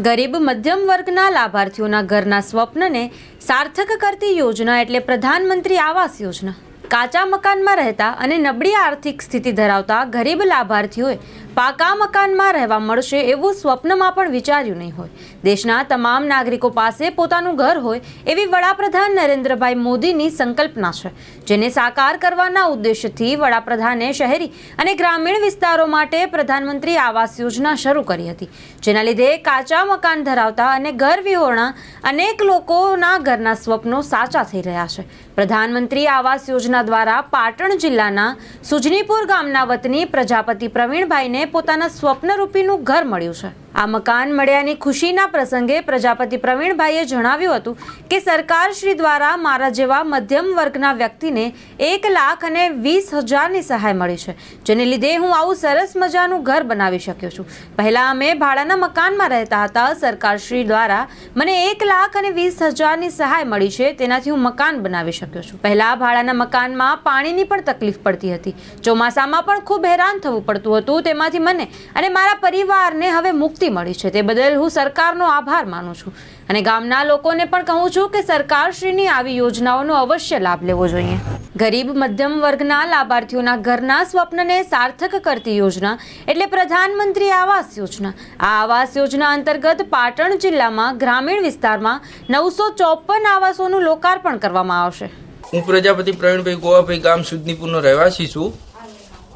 ગરીબ મધ્યમ વર્ગના લાભાર્થીઓના ઘરના સ્વપ્નને સાર્થક કરતી યોજના એટલે પ્રધાનમંત્રી આવાસ યોજના. કાચા મકાનમાં રહેતા અને નબળી આર્થિક સ્થિતિ ધરાવતા ગરીબ લાભાર્થીઓએ પાકા મકાનમાં રહેવા મળશે એવું સ્વપ્નમાં પણ વિચાર્યું નહીં હોય. દેશના તમામ નાગરિકો પાસે પોતાનું ઘર હોય એવી વડાપ્રધાન નરેન્દ્રભાઈ મોદીની સંકલ્પના છે, જેને સાકાર કરવાના ઉદ્દેશથી વડાપ્રધાને શહેરી અને ગ્રામીણ વિસ્તારો માટે પ્રધાનમંત્રી આવાસ યોજના શરૂ કરી હતી, જેના લીધે કાચા મકાન ધરાવતા અને ઘર વિહોણા અનેક લોકોના ઘરના સ્વપ્નો સાચા થઈ રહ્યા છે. પ્રધાનમંત્રી આવાસ યોજના દ્વારા પાટણ જિલ્લાના સુજનીપુર ગામના વતની પ્રજાપતિ પ્રવીણભાઈને પોતાના સ્વપ્નરૂપીનું ઘર મળ્યું છે. આ મકાન મળ્યાની ખુશીના પ્રસંગે પ્રજાપતિ પ્રવીણભાઈએ જણાવ્યું હતું કે સરકાર શ્રી દ્વારા મારા જેવા મધ્યમ વર્ગના વ્યક્તિને એક લાખ અને વીસ હજારની સહાય મળી છે, જેને લીધે હું આવું સરસ મજાનું ઘર બનાવી શક્યો છું. પહેલાં અમે ભાડાના મકાનમાં રહેતા હતા, સરકાર શ્રી દ્વારા મને એક લાખ અને વીસ હજારની સહાય મળી છે, તેનાથી હું મકાન બનાવી શક્યો છું. પહેલાં ભાડાના મકાનમાં પાણીની પણ તકલીફ પડતી હતી. ચોમાસામાં પણ ખૂબ હેરાન થવું પડતું હતું, તેમાંથી મને અને મારા પરિવારને હવે મુક્તિ મળી છે. તે બદલ હું સરકારનો આભાર માનું છું. અને ગામના લોકોને પણ કહું છું કે સરકારશ્રીની આવી યોજનાઓનો અવશ્ય લાભ લેવો જોઈએ. ગરીબ, મધ્યમ વર્ગના લાભાર્થીઓના ઘરના સ્વપ્નને સાર્થક કરતી યોજના એટલે પ્રધાનમંત્રી આવાસ યોજના. આ આવાસ યોજના અંતર્ગત પાટણ જિલ્લામાં ગ્રામીણ વિસ્તારમાં નવસો ચોપન આવાસોનું લોકાર્પણ કરવામાં આવશે. હું પ્રજાપતિ પ્રવીણભાઈ ગોવાભાઈ ગામ સુદનીપુરનો રહેવાસી છું.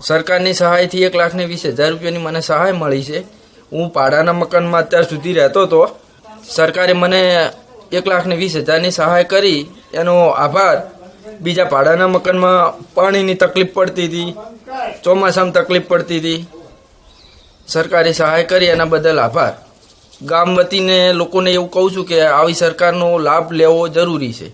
સરકારની સહાયથી એક લાખ ને વીસ હજાર રૂપિયાની મને સહાય મળી છે. હું ભાડાના મકાનમાં અત્યાર સુધી રહેતો હતો. સરકારે મને એક લાખ ને વીસ હજારની સહાય કરી. એનો આભાર. બીજા ભાડાના મકાનમાં પાણીની તકલીફ પડતી હતી. ચોમાસામાં તકલીફ પડતી હતી. સરકારે સહાય કરી, એના બદલ આભાર. ગામ વતીને લોકોને એવું કહું છું કે આવી સરકારનો લાભ લેવો જરૂરી છે.